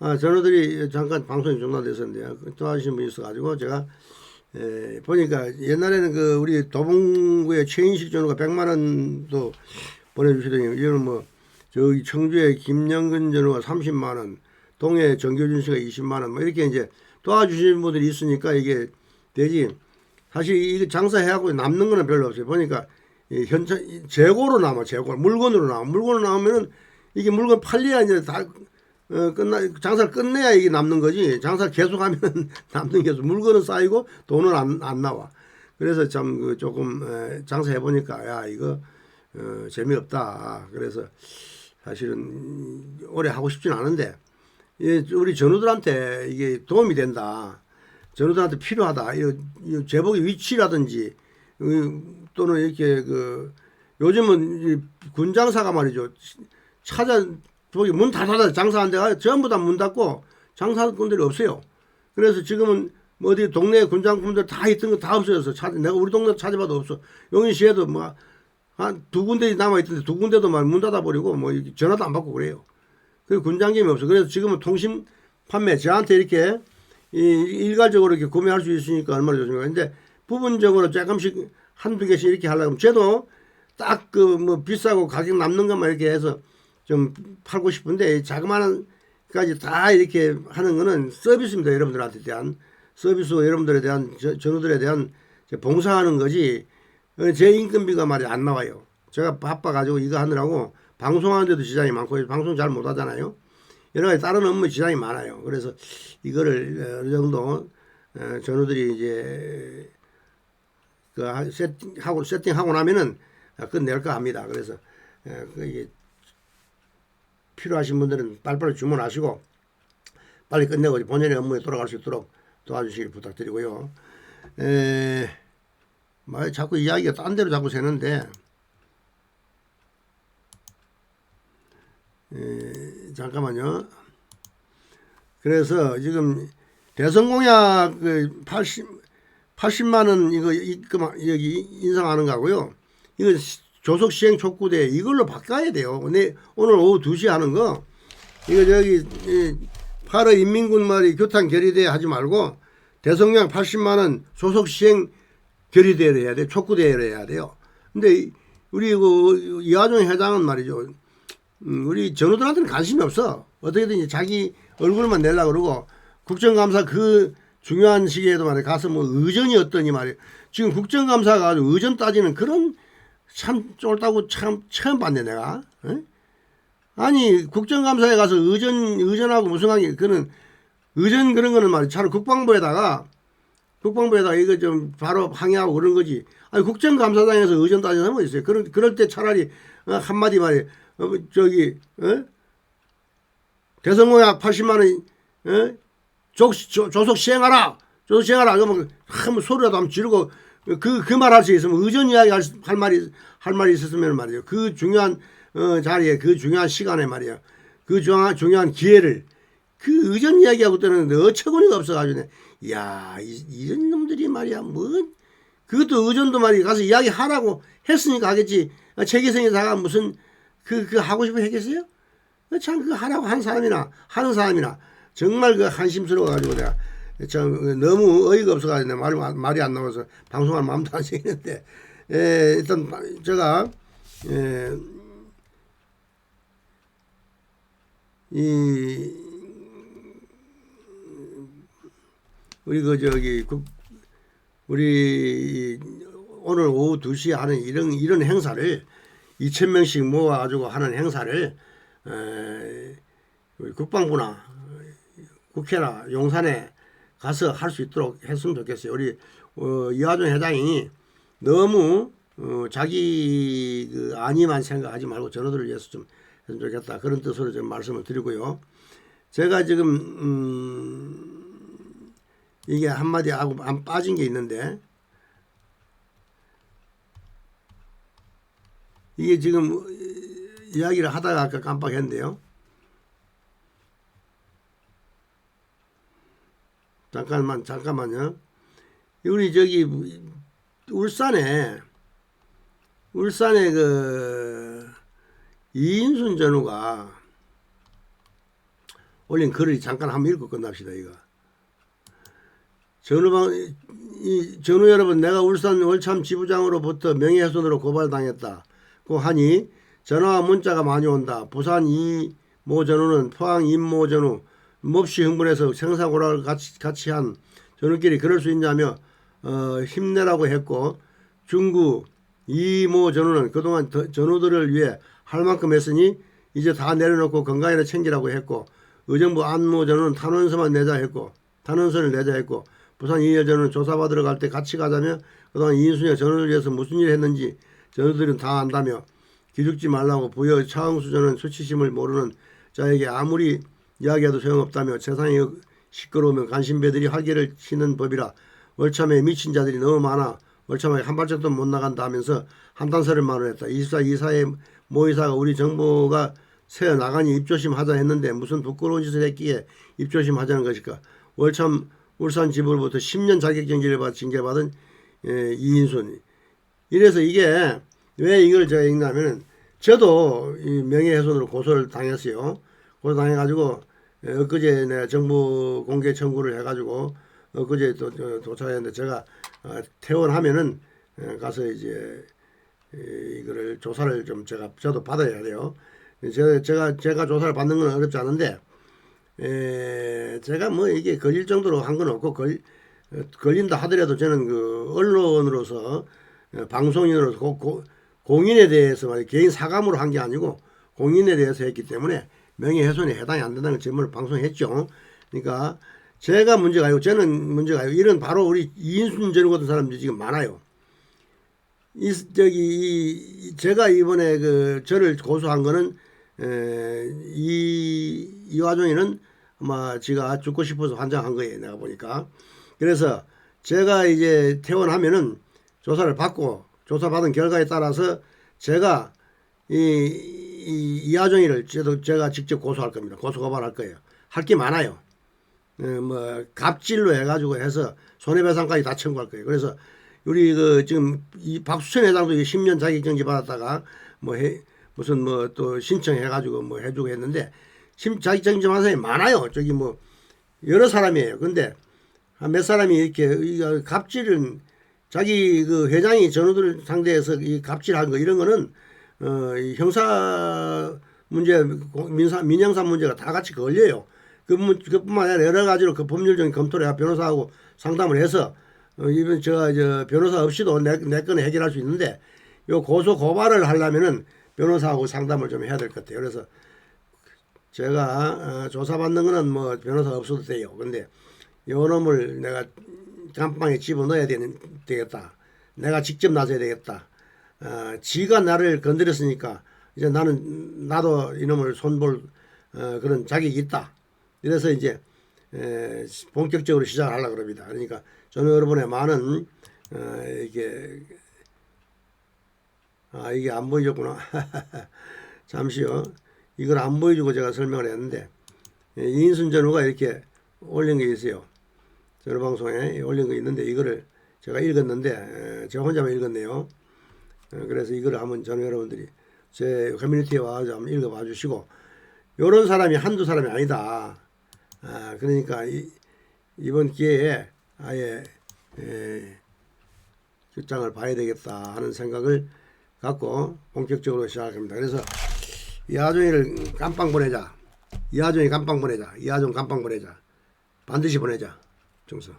아, 전우들이 잠깐 방송이 중단됐었는데요. 그 도와주신 분이 있어가지고 제가 에, 보니까 옛날에는 그 우리 도봉구의 최인식 전우가 100만 원도 보내주시더니 이거는 뭐 저기 청주의 김영근 전우가 30만 원, 동해 정교준 씨가 20만 원, 뭐 이렇게 이제 도와주시는 분들이 있으니까 이게 되지. 사실 이거 장사해하고 남는 거는 별로 없어요. 보니까 이 현재 재고로 남아 재고 물건으로 나와 물건으로 나오면은 이게 물건 팔려야 이제 다 어, 끝나 장사를 끝내야 이게 남는 거지. 장사 계속하면 남는 게 물건은 쌓이고 돈은 안, 안 나와. 그래서 참 그 조금 에, 장사해 보니까 야 이거 어, 재미없다. 그래서 사실은 오래 하고 싶진 않은데 예, 우리 전우들한테 이게 도움이 된다. 전우들한테 필요하다. 이, 이 제복의 위치라든지 어, 또는 이렇게 그 요즘은 이 군장사가 말이죠. 찾아 저기 문 다 닫아 장사한 데가 전부 다 문 닫고 장사꾼들이 없어요. 그래서 지금은 뭐 어디 동네 군장품들 다 있던 거 다 없어졌어. 찾 내가 우리 동네 찾아봐도 없어. 용인시에도 뭐 한 두 군데 남아 있던데 두 군데도 막 문 닫아 버리고 뭐 전화도 안 받고 그래요. 그 군장점이 없어. 그래서 지금은 통신 판매 저한테 이렇게 이 일괄적으로 이렇게 구매할 수 있으니까 얼마나 좋습니까? 근데 부분적으로 조금씩 한두 개씩 이렇게 하려면 저도 딱 그 뭐 비싸고 가격 남는 것만 이렇게 해서 좀 팔고 싶은데 자그마한까지 다 이렇게 하는 거는 서비스입니다. 여러분들한테 대한 서비스 여러분들에 대한 저, 전우들에 대한 봉사하는 거지 어, 제 인건비가 말이 안 나와요. 제가 바빠가지고 이거 하느라고 방송하는데도 지장이 많고 방송 잘 못하잖아요. 여러 가지 다른 업무 지장이 많아요. 그래서 이거를 어느 정도 어, 전우들이 이제 그 세팅하고 세팅하고 나면은 끝낼까 합니다. 그래서 어, 그 이게 필요하신 분들은 빨리빨리 주문하시고 빨리 끝내고 본연의 업무에 돌아갈 수 있도록 도와주시길 부탁드리고요. 에, 뭐 자꾸 이야기가 딴 데로 자꾸 새는데 에, 잠깐만요. 그래서 지금 대선 공약 그 80, 80만 원 이거 입금 여기 인상하는 거고요. 이거 조속 시행 촉구대 이걸로 바꿔야 돼요. 근데 오늘 오후 2시 하는 거 이거 저기 8월 인민군 말이 교탄 결의대 하지 말고 대성령 80만 원 소속 시행 결의대를 해야 돼. 촉구대회를 해야 돼요. 근데 우리 그 이하종 회장은 말이죠. 음, 우리 전우들한테는 관심이 없어. 어떻게든 자기 얼굴만 내려고 그러고 국정감사 그 중요한 시기에도 말이야 가서 뭐 의전이 어떠니 말이야. 지금 국정감사가 아주 의전 따지는 그런 참 쫄다고 참 처음 봤네 내가. 에? 아니 국정감사에 가서 의전 의전하고 무슨 관계? 그는 의전 그런 거는 말이야. 차라리 국방부에다가 국방부에다가 이거 좀 바로 항의하고 그런 거지. 아니 국정감사장에서 의전 따지는 사람 있어요. 그럴 그럴 때 차라리 어, 한마디 말이 어, 저기 어? 대성공약 80만 원 어? 조, 조, 조속 시행하라. 조속 시행하라. 그러면 한번 소리라도 한번 지르고 그, 그 말 할 수 있으면 의전 이야기 할, 할 말이, 할 말이 있었으면 말이에요. 그 중요한, 어, 자리에, 그 중요한 시간에 말이야. 그 중요한, 중요한 기회를 그 의전 이야기하고 떠는데 어처구니가 없어가지고, 야 이, 이런 놈들이 말이야, 뭐, 그것도 의전도 말이야. 가서 이야기 하라고 했으니까 하겠지. 최기성에다가 무슨, 그, 그 하고 싶어 했겠어요? 참, 그 하라고 한 사람이나, 하는 사람이나, 정말 그 한심스러워가지고 내가 참 너무 어이가 없어가지고 말, 말이 안 나와서 방송할 마음도 안 생기는데. 에, 일단 제가 에, 이 우리 그 저기 국 우리 오늘 오후 2시에 하는 이런 이런 행사를 2천 명씩 모아 가지고 하는 행사를 에, 우리 국방부나 국회나 용산에 가서 할 수 있도록 했으면 좋겠어요. 우리 어, 이하준 회장이 너무 어, 자기 그 안위만 생각하지 말고 전우들을 위해서 좀 했으면 좋겠다. 그런 뜻으로 좀 말씀을 드리고요. 제가 지금 음, 이게 한마디 하고 안 빠진 게 있는데 이게 지금 이야기를 하다가 아까 깜빡했는데요. 잠깐만 잠깐만요. 우리 저기 울산에 울산에 그 이인순 전우가 올린 글을 잠깐 한번 읽고 끝납시다 이거. 전후방 이 전후 여러분 내가 울산 월참 지부장으로부터 명예훼손으로 고발당했다. 고 하니 전화와 문자가 많이 온다. 부산 이모 전우는 포항 임모 전우 몹시 흥분해서 생사고락을 같이 같이 한 전우끼리 그럴 수 있냐며 어, 힘내라고 했고 중구 이모 전우는 그동안 더- 전우들을 위해 할 만큼 했으니 이제 다 내려놓고 건강이나 챙기라고 했고 의정부 안모 전우는 탄원서만 내자 했고 탄원서를 내자 했고 부산 이열 전우는 조사받으러 갈 때 같이 가자며 그동안 이인순이가 전우를 위해서 무슨 일을 했는지 전우들은 다 안다며 기죽지 말라고 부여 차흥수 전은 수치심을 모르는 자에게 아무리 이야기해도 소용없다며 세상이 시끄러우면 간신배들이 활개를 치는 법이라 월참에 미친 자들이 너무 많아 월참에 한 발짝도 못 나간다 하면서 한탄서를 말을 했다. 24 이사의 모이사가 우리 정부가 새어 나가니 입조심 하자 했는데 무슨 부끄러운 짓을 했기에 입조심 하자는 것일까. 월참 울산 지부로부터 10년 자격정지를 받 징계받은 예, 이인순. 이래서 이게 왜 이걸 제가 읽냐면은 저도 이 명예훼손으로 고소를 당했어요. 고소 당해가지고 예, 엊그제 내가 정부 공개 청구를 해가지고 엊그제 또저 도착했는데 제가 어, 퇴원하면은 예, 가서 이제 이- 이거를 조사를 좀 제가 저도 받아야 돼요. 제가 제가 제가 조사를 받는 건 어렵지 않은데 에, 제가 뭐 이게 걸릴 정도로 한 건 없고 걸 어, 걸린다 하더라도 저는 그 언론으로서 어, 방송인으로서 고, 고, 공인에 대해서 개인 사감으로 한 게 아니고 공인에 대해서 했기 때문에 명예훼손에 해당이 안 된다는 질문을 방송했죠. 그러니까 제가 문제가 아니고 저는 문제가 아니고 이런 바로 우리 이인순 전 같은 사람들이 지금 많아요. 이 저기 이, 제가 이번에 그 저를 고소한 거는 에, 이 이화종이는 아마 지가 죽고 싶어서 환장한 거예요. 내가 보니까. 그래서 제가 이제 퇴원하면은 조사를 받고 조사받은 결과에 따라서 제가 이, 이 이하정이를 저도 제가 직접 고소할 겁니다. 고소 고발할 거예요. 할 게 많아요. 어, 뭐 갑질로 해가지고 해서 손해배상까지 다 청구할 거예요. 그래서 우리 그 지금 이 박수천 회장도 10년 자격정지 받았다가 뭐 해, 무슨 뭐 또 신청해가지고 뭐 해주고 했는데 심 자격정지 받은 사람이 많아요. 저기 뭐 여러 사람이에요. 근데 한 몇 사람이 이렇게 이 갑질은 자기 그 회장이 전우들 상대해서 이 갑질한 거 이런 거는 어, 이 형사 문제, 고- 민사, 민형사 문제가 다 같이 걸려요. 그, 문- 그뿐만 아니라 여러 가지로 그 법률적인 검토를 해 변호사하고 상담을 해서 어, 이번 제가 저 변호사 없이도 내, 내 건을 해결할 수 있는데 요 고소 고발을 하려면은 변호사하고 상담을 좀 해야 될 것 같아요. 그래서 제가 어, 조사받는 거는 뭐 변호사 없어도 돼요. 근데 요 놈을 내가 감방에 집어넣어야 되는, 되겠다. 내가 직접 나서야 되겠다. 어, 지가 나를 건드렸으니까 이제 나는 나도 이놈을 손볼 어, 그런 자격이 있다. 이래서 이제 에, 본격적으로 시작을 하려고 그럽니다. 그러니까 저는 여러분의 많은 어, 이게 아 이게 안 보여줬구나. 잠시요. 이걸 안 보여주고 제가 설명을 했는데 예, 이인순 전우가 이렇게 올린 게 있어요. 저런 방송에 올린 거 있는데 이거를 제가 읽었는데 에, 제가 혼자만 읽었네요. 어, 그래서 이거를 한번 저는 여러분들이 제 커뮤니티에 와서 한번 읽어봐 주시고 요런 사람이 한두 사람이 아니다. 아, 그러니까 이, 이번 기회에 아예 에, 출장을 봐야 되겠다 하는 생각을 갖고 본격적으로 시작합니다. 그래서 이하종이를 깜빵 보내자. 이하종이 깜빵 보내자. 이하종 깜빵 보내자. 반드시 보내자. 중서.